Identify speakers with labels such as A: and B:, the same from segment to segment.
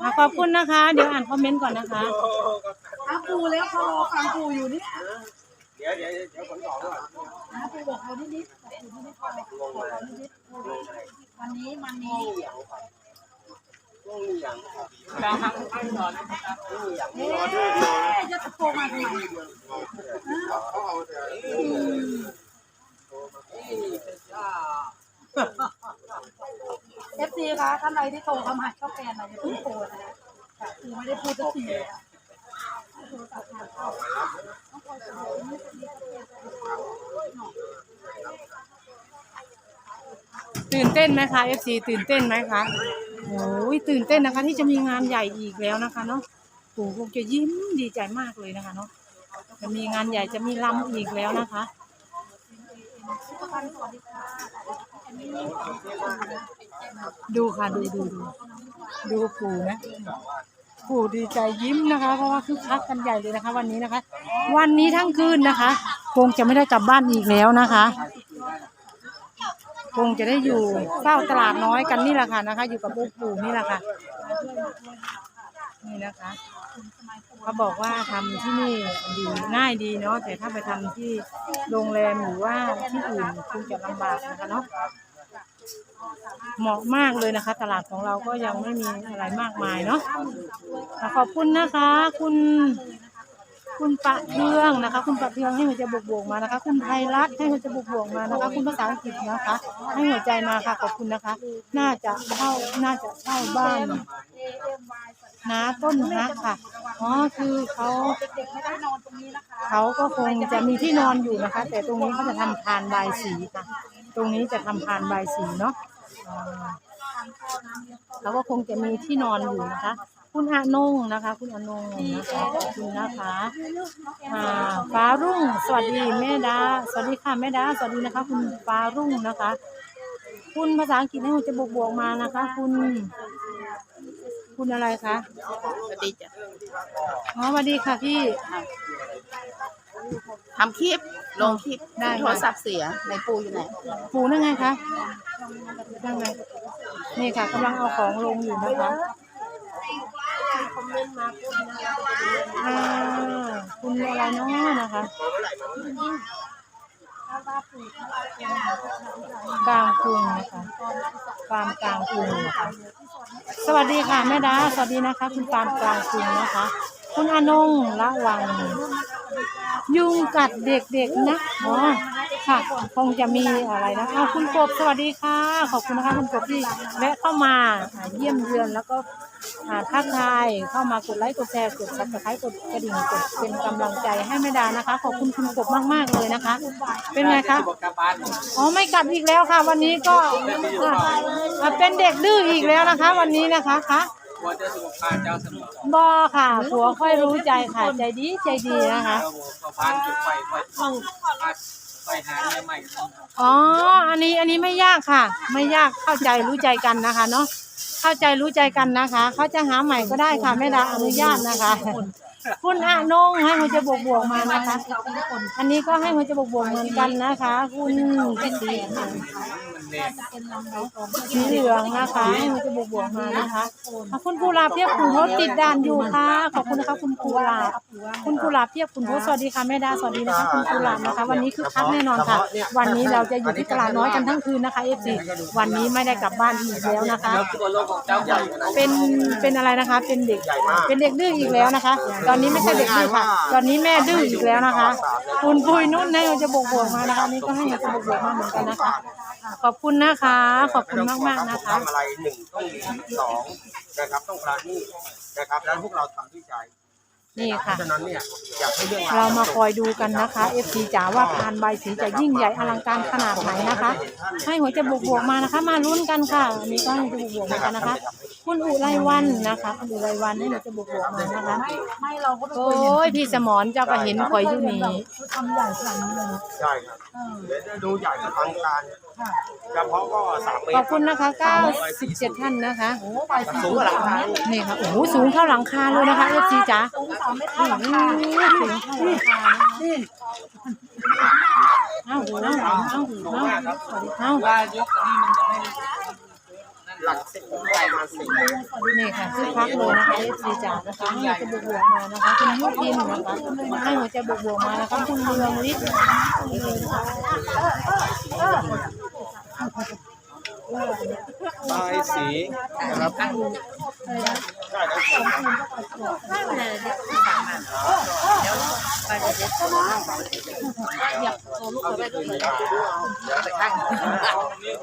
A: อะขอบคุณนะคะ เดี๋ยวอ่านคอมเมนต์ก่อนนะคะ
B: อาปูแล้วเขารอฟังปูอยู่เนี่ย
C: เดี๋ยวเดี๋ยวเดี๋ยวผลสองก่อน
B: นะปูบอกเขานิดๆบอกปูนิดๆก่อนบอกเขานิดๆวันนี้มันนี้
C: ต้องมีอย่าง
D: ดาวหักไปก่อนนะครับ
C: มีอย่าง
B: เอ๊ะจะตะโกนมาทำไม
C: เขาเอาแต่
B: เอฟซีคะท่านใดที่โทรเข้ามาชอบแฟนนะอย่าเพิ่งโทรนะปูไม่ได้พูดสักทีเลยอะ
A: ตื่นเต้นไหมคะ FC ตื่นเต้นไหมคะโอ้ยตื่นเต้นนะคะ ที่จะมีงานใหญ่อีกแล้วนะคะเนาะปู่คงจะยิ้มดีใจมากเลยนะคะเนาะจะมีงานใหญ่จะมีลำอีกแล้วนะคะ ดูค่ะดูดูดูดูปู่นะปู่ดีใจยิ้มนะคะ เพราะว่าคึกคักกันใหญ่เลยนะคะ วันนี้นะคะ วันนี้ทั้งคืนนะคะ คงจะไม่ได้กลับบ้านอีกแล้วนะคะ คงจะได้อยู่เฝ้าตลาดน้อยกันนี่แหละค่ะนะคะ อยู่กับปู่ปู่นี่แหละค่ะ นี่นะคะ เขาบอกว่าทำที่นี่ดีง่ายดีเนาะแต่ถ้าไปทำที่โรงแรมหรือว่าที่อื่นคงจะลำบากนะคะเนาะเหมาะมากเลยนะคะ ตลาดของเราก็ยังไม่มีอะไรมากมายเนาะขอบคุณนะคะ คุณ คุณปะเทืองนะคะ คุณปะเทืองให้หัวใจบวกๆมานะคะ คุณไทยรัฐให้หัวใจบวกๆมานะคะ คุณภาษาอังกฤษนะคะ ให้หัวใจมาค่ะขอบคุณนะคะ น่าจะเข้าน่าจะเข้าบ้านนาต้นฮักค่ะ อ๋อคือเขา
B: เด็กๆไม่ได้นอนตรงนี้นะคะ
A: เขาก็คงจะมีที่นอนอยู่นะคะ แต่ตรงนี้เขาจะทำพานบายสีค่ะ ตรงนี้จะทำพานบายสีเนาะอ่าเขาก็คงจะมีที่นอนอยู่นะคะ คุณอานงนะคะ คุณอานงนะคะขอบคุณนะคะอ่าฟ้ารุ่งสวัสดีแม่ดาสวัสดีค่ะแม่ดาสวัสดีนะคะ คุณฟ้ารุ่งนะคะ คุณภาษาอังกฤษให้หัวใจะบวกบวกๆมานะคะ คุณ คุณอะไรคะ
D: สวัสดีจ้ะ
A: อ๋อสวัสดีค่ะพี่
D: ทำคลิป ลงคลิป
A: ได้ค่ะ
D: โทรศัพท์เสีย ในปูอยู่ไหน
A: ปูนั่นไงคะนั่นไง นี่ค่ะกำลังเอาของลงอยู่นะคะอ่าคุณอะไรเนาะนะคะ กลางกรุงนะคะฟาร์มกลางกรุงนะคะสวัสดีค่ะแม่ดาสวัสดีนะคะ คุณฟาร์มกลางกรุงนะคะ คุณอนงละวัง ยุงกัดเด็กๆนะอ๋อ ค่ะ คงจะมีอะไรนะอ้าวคุณกบสวัสดีค่ะ ขอบคุณนะคะคุณกบที่แวะเข้ามาอ่าเยี่ยมเยือนแล้วก็อ่าทักทายเข้ามากดไลค์กดแชร์กดซับสไครต์กดกระดิ่งกดเป็นกำลังใจให้แม่ดานะคะ ขอบคุณคุณกบมากๆเลยนะคะ เป็นไงคะ
D: อกกลับบ้าน
A: อ๋อไม่กัดอีกแล้วค่ะ วันนี้ก็อะอะเป็นเด็กดื้ออีกแล้วนะคะ วันนี้นะคะคะ
D: ว่าจะสุขภาพเจ้าสนุก
A: บอค่ะ ผัวค่อยรู้ใจค่ะ ใจดีใจดีนะคะ
D: เราเข้าบ้านจุดไฟไฟไฟหา
A: อ๋อ อันนี้อันนี้ไม่ยากค่ะ ไม่ยากเข้าใจรู้ใจกันนะคะเนาะเข้าใจรู้ใจกันนะคะ เขาจะหาใหม่ก็ได้ค่ะไม่ได้อนุญาตนะคะ คุณอานงให้หัวใจะบวกบวกมานะคะ อันนี้ก็ให้หัวใจะบวกบวกเหมือนกันนะคะ คุณเป็นสี
D: เด็ก
A: สีเหลืองนะคะให้หัวใจะบวกบวกมานะคะคุณกุหลาบเทียบขุนทศติดด่านอยู่ค่ะขอบคุณนะคะคุณกุหลาบคุณกุหลาบเทียบขุนทศสวัสดีค่ะแม่ดาสวัสดีนะคะคุณกุหลาบนะคะ วันนี้คือคักแน่นอนค่ะ วันนี้เราจะอยู่ที่ตลาดน้อยกันทั้งคืนนะคะเอฟซีวันนี้ไม่ได้กลับบ้านอีกแล้วนะคะ
D: เจ้าใหญ่ขนาด
A: เป็นเป็นอะไรนะคะ เป็นเด็กเป็นเด็กดื้ออีกแล้วนะคะ ตอนนี้ไม่ใช่เด็กดื้อค่ะตอนนี้แม่ดื้ออีกแล้วนะคะ คุณปุยนุ่นให้เราจะบวกบวกๆมานะคะอันนี่ก็ให้เราจะบวกบวกๆมาเหมือนกันนะคะ ขอบคุณนะคะ ขอบคุณมากมากๆนะคะ
C: ทำอะไรหนึ่งต้องดีสองนะครับต้องปราณีนะครับแล้วพวกเราทำด้วยใจ
A: นี่
C: เพ
A: ค่ะ
C: ราะฉะนั้นเนี่ยอยากให้เรื่อง
A: เรามาคอยดูกันนะคะเอฟซีจ๋าว่าพานใบสีจะยิ่งใหญ่อลังการขนาดไหนนะคะ ให้หัวจะบวกบวกๆมานะคะ มาลุ้นกันค่ะอันนี้ก็ให้หัวจะบวกบวกๆเหมือนกันนะคะ คุณอุไรวันนะคะคุณอุไรวันให้หัวจะบวกบวกๆมานะคะ
B: ไม่เราก็ไม่
A: โอเคยเห็น้
B: ย
A: ยพี่สมรเจ้าก็เห็นคอยอยู่นี่
B: ทำใหญ่ขนาดนี้เลย
C: ใช่ครับเดี๋ยวจะดูใหญ่อลังการเฉพาะก็สามเมตร
A: ขอบคุณนะคะ97ท่านนะคะ
B: โอ้ใบสี
C: สูงกว่าหลังคา
A: นี่ค่ะโอ้โหสูงเท่าหลังคาเลยนะคะเอฟซีจ๋า
B: สูงสามเมตรเท่าหลังคา
A: สูงเท่าหลังคานะคะเอาเอาเอาเอาเอา
D: ว่ายกอันนี้มันจะไม่
C: หลักสิบไปมาสิบ
A: นี่ค่ะคึกคักเลยนะคะเอฟซีจ๋านะคะให้หัวใจบวกๆมานะคะคุณยุพินนะคะให้หัวใจบวกๆมานะคะคุณเรืองฤทธิ์
C: บายสีนะครับ
B: เดี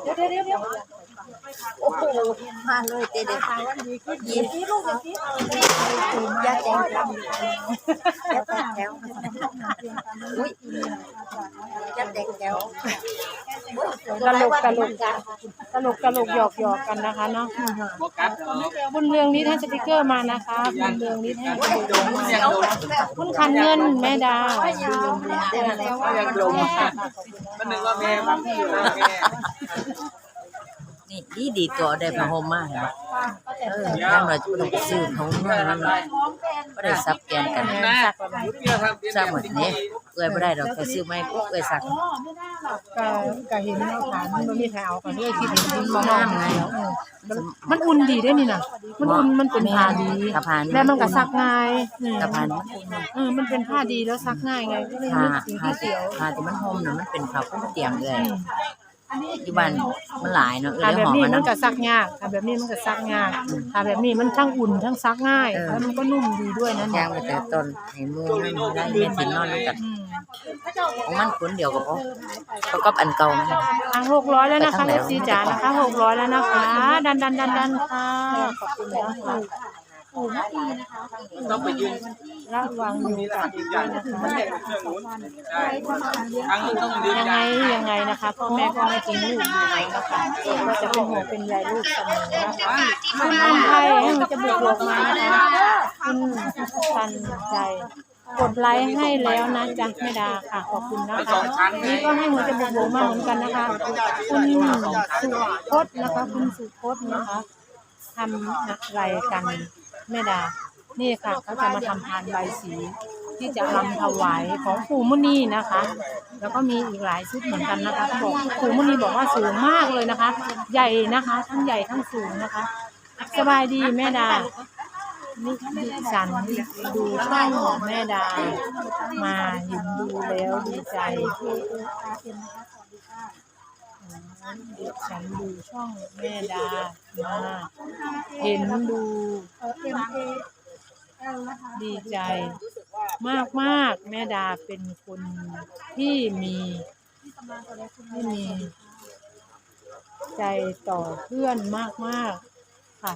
B: ๋ยวเดี๋ยวเดี๋ยวเดี๋ยวโอ้โหมาเลยเด็ดๆค่ะวันดีขึ้นดีสิลูกดีสิยาแจงจำยาแจงแจวอุ้ยยาแจงแจว
A: ตลกตลกตลกตลกหยอกหยอกกันนะคะเนาะ
D: โฟกัสเหรอ
A: คุณเรืองฤทธิ์ให้สติกเกอร์มานะคะคุณเรืองฤทธิ์ให้สติกเกอร์มา
D: ยังโดน
A: คุณคันเงินแม่ดาว
D: ยังโดนมันนึกว่าแม่บางที่อยู่นะแม่
E: นี่ดีดีตัวได้ผ้าห่มมากเห็นปะเออย่างเราจะต้องไปซื้อของเมืองนั่นก็ได้ซับแกนกัน
D: นะยุติธรรม
E: ซับหมดนี้เอ้ยไม่ได้ดอกแค่ซื้อไม่ปุ๊บเอ้ยสัก
A: ก็ก็เห็นเขาขายมันไม่มีใครเอากันเลยคิดเห็นมันงามไงเออมันมันอุ่นดีด้วยนี่นะมันอุ่นมันเป็นผ้าดี
E: กระพาน
A: แล้วมันก็ซักง่ายอืม
E: กระพาน
A: เออมันเป็นผ้าดีแล้วซักง่ายไงก็เลย
E: ผ้า
A: นึกถึง
E: ผ้า
A: ที่
E: ที่
A: เสียว
E: ผ้าที่มันห่มน่ะมันเป็นผ้าคุ้มเตียงเลย อยู่บ้านมันหลายเนาะเอ้
A: ถ้ายแบบ
E: หอม
A: นี้
E: มัน
A: มัน
E: นะ
A: ก็ซักยากถ้าแบบนี้มันก็ซักง่ายถ้าแบบนี้มันทั้งอุ่นทั้งซักง่าย
E: เออ
A: แล้วมันก็นุ่มดีด้วยนะ
E: ย่า
A: เนี่ย
E: งไปแต่ต้นให้หมูนั่นได้เม็ดถินนอนแล้วกัน
A: อืม
E: ของมันคนเดียวก็พอเขากับอันเก่ามัน
A: อะหกร้อยแล้วนะคะ
E: ไป
A: เอ
E: ทางไหน
A: ฟซีจ๋านะคะหกร้อยแล้วนะคะ ดันดันดันดันค่ะขอบคุณนะคะ
D: ต้องไปยืน
A: ระวังอยู่กับ
D: ยืนยันมันเด็กเครื่องนู้นได้ครั้งนึงต้องยืน
A: ยังไง
D: ยัน
A: ยังไงนะคะพ่อแม่ก็ไม่ทิ้งลูกอยู่แล้วนะคะก็จะเป็นห่วงเป็นใยลูกเสมอนะคะคุณอันไทยให้มันจะบวกบวกมานะคะคุณทันใจ กดไลค์ให้แล้วนะจ๊ะแม่ดาค่ะขอบคุณนะคะนี่ก็ให้มันจะบวกบวกมาเหมือนกันนะคะ คุณสุพจน์นะคะ คุณสุพจน์นะคะทำอะไรกัน แม่ดา นี่ค่ะเขาจะมาทำพานใบสี ที่จะรำถวายของปู่มุนีนะคะ แล้วก็มีอีกหลายชุดเหมือนกันนะคะเขาบอกปู่มุนีบอกว่าสูงมากเลยนะคะ ใหญ่นะคะ ทั้งใหญ่ทั้งสูงนะคะ สบายดีแม่ดานี่ดิฉันดูช่องของแม่ดา มาเห็นดูแล้วดีใจดิฉันดูช่องแม่ดามาเห็นดู ดีใจมากมากๆแม่ดาเป็นคนที่มีที่มี ใจต่อเพื่อนมากมากๆค่ะ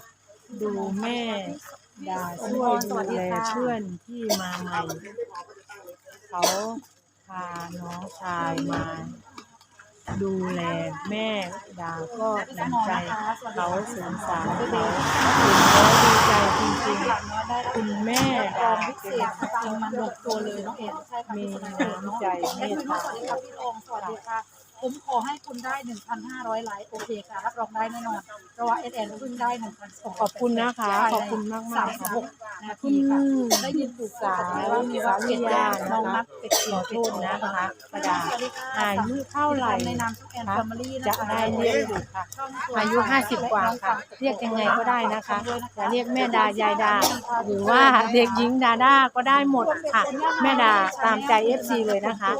A: ดูแม่ดาช่วยดูแลเพื่อนที่มาใหม่ เขาพาน้องชายมา ดูแลแม่ดาก็เห็นใจเขาสงสารเขาเห็นแล้วดีใจจริงๆคุณแม่ดา
B: เป็
A: น
B: จริงมันหลบตัวเลยน้องเอ็มใช่ค่ะ
A: มีน้ำใจเมตตา
B: สวัสดีค่ะพี่องสวัสดีค่ะ ผมขอให้คุณได้ 1,500 ไลค์โอเคค่ะ รับรองได้แน่นอน เพราะว่าเอสเอ็นเพิ่งได้1,200
A: ขอบคุณนะคะ ขอบคุณมากมากๆค่ะ
B: นา
A: คุ
B: ที
A: ณ
B: ค่ะ
A: ได้
B: ได้
A: ยิ
B: ยิ
A: น
B: น
A: ปรึ
B: ปู่
A: ก
B: สา
A: ษาว
B: ว่า
A: มี
B: มี
A: สา
B: ว่า
A: วิ
B: เปลี่ยน
A: ญา
B: แปล
A: ณ
B: งน้อง
A: นะ
B: นั
A: คะ
B: กเป็ด
A: ขอโทษนะคะประดาอายุเท่าไหร่
B: ในนามทุกแอนแฟมิลี่
A: จะได้เรียกบุตรค่ะ อายุห้าสิบกว่าค่ะ เรียกยังไงก็ได้นะคะจะเรียกแม่ดายายดา หรือว่าเด็กหญิงดาด้าก็ได้หมดค่ะ แม่ดาตามใจเอฟซีเลยนะคะ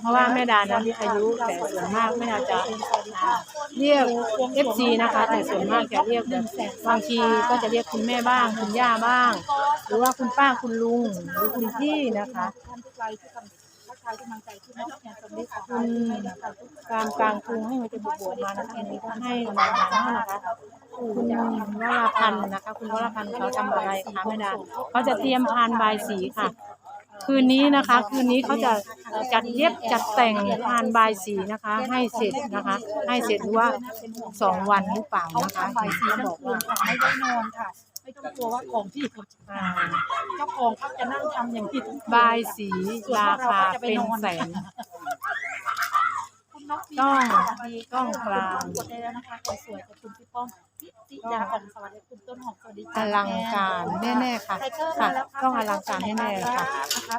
A: เพราะว่าแม่ดานั้นอายุแต่ส่วนมากแม่ดาจะเรียกเอฟซีนะคะ แต่ส่วนมากจะเรียกแบบบางทีก็จะเรียกคุณแม่บ้าง คุณย่าบ้าง หรือว่าคุณป้าคุณลุงหรือคุณพี่นะคะ
B: ท่านทุกไลค์ทุกคำทักทายกำลังใจที่น้องแอนแฟมิลี่ขอ
A: คุณการกลางกรุงให้มันจะบวกมานะคะนนี้ก็ให้มานะคะคุณวราพันธ์นะคะ คุณวราพันธ์เขาทำอะไรคะแม่ดาเขาจะเตรียมพานใบสีค่ะ คืนนี้นะคะ คืนนี้เขาจะจัดเย็บจัดแต่งพานบายสีนะคะ ให้เสร็จนะคะ ให้เสร็จหรือว่าสองวันหรือเปล่า
B: เขา
A: นะคะ
B: ทำใบสี
A: เขา
B: น้ำ
A: บอก
B: อุ่
A: ว่าน
B: ค่ะไม่ได้นอนค่ะไม่ต้องกลัวว่าของที่
A: อ่า
B: เจ้าของเขาจะนั่งทำอย่างที่
A: บายสีราคาเป็นแสน
B: คุณนก
A: ต้อง
B: สวัสดี
A: ต้องกลาง
B: กดได้แล้วนะคะคนสวยกับคุณพี่ป้อม จิยาของสวัสดีคุณต้นหอมสวัสดี
A: อลังการแน่ๆค่ะค่ะต้องอลังการแน่ๆค่ะ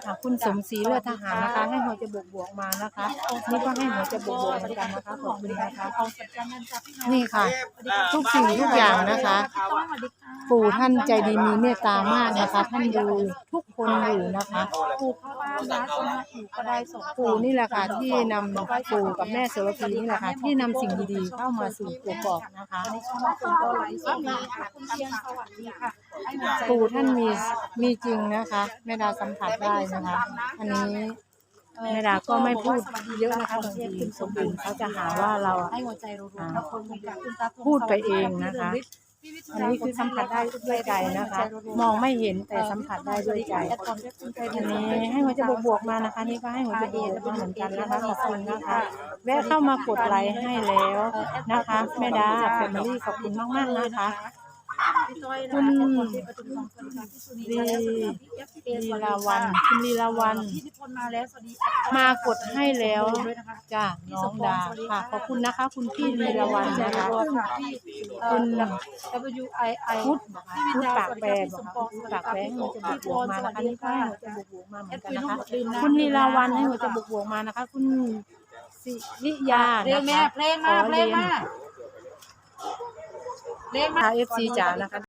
A: อะคุณสมศรีเลือดทหารนะคะ ให้หัวจะบวกบวกๆมานะคะนี่ก็ให้หัวจะบวกบวกๆเหมือนกันนะคะขอบคุณนะคะ
B: ของสัจจานันท์ค่ะพี่น้อง
A: นี่ค่ะ ทุกสิ่งทุกอย่างนะคะ
B: พี่ต้นสวัสดีค่ะ
A: ปู่ท่านใจดีมีเมตตามากนะคะ ท่านดูทุกคนอยู่นะคะ
B: ปู่เข้าบ้านนะคนมาอยู่ก็ได้ส่ง
A: ปู่นี่แหละค่ะที่นำปู่กับแม่โสระพีนี่แหละค่ะที่นำสิ่งดีๆเข้ามาสู่กกอกนะคะ
B: อันนี้ช่องคุณก็ไลฟ์สดดีค่ะคุณเชียงสวัสดีค่ะให้หัวใจ
A: ปู่ท่านมีมีจริงนะคะแม่ดาสัมผัสได้นะคะ อันนี้แม่ดาก็ไม่พูดเยอะนะคะบางทีสมบูรณ์เขาจะหาว่าเราอะ
B: ให้หัวใจรัวๆนะคนมีกับคุณตา
A: พูดไปเองนะคะ อันนี้คือสัมผัสได้ด้วยใจนะคะ มองไม่เห็นแต่สัมผัสได้ด้วยใจ
B: อัน
A: นี้ให้หัวใจะบวกๆมานะคะ นี่ก็ให้หัวใจะบวกๆมาเหมือนกันนะคะขอบคุณนะคะ แวะเข้ามากดไลค์ให้แล้วนะคะแม่ดาแฟมิลี่ขอบคุณมากๆนะคะ คุณ
B: คนที่ประชุมของคนที่สุนี
A: ลี
B: แล้วพี่เอส
A: ลี
B: วัสดี
A: ลาวันคุณลีลาวัน
B: พี่นิพนธ์มาแล้วสวัสดี
A: มากดให้แล้ว
B: ด้วยนะคะ
A: จ้าน้องดาค่ะขอบคุณนะคะ คุณพี่ลีลาวันนะคะ
B: พี่
A: คุณ
B: W I I
A: พุทธพุทธปากแปรบอกค่ะพุทธปากแปรให้หัวจะบวกบวกมานะคะนี่ก็ให้หัวจะบวกบวกมาเหมือนกันนะคะคุณลีลาวันให้หัวจะบวกบวกมานะคะ คุณสิริยา
B: เพลง
A: นะ
B: แม่
A: คะ
B: เพลงมาเพลงมาเพลงมา
A: เอฟซีจ๋านะคะ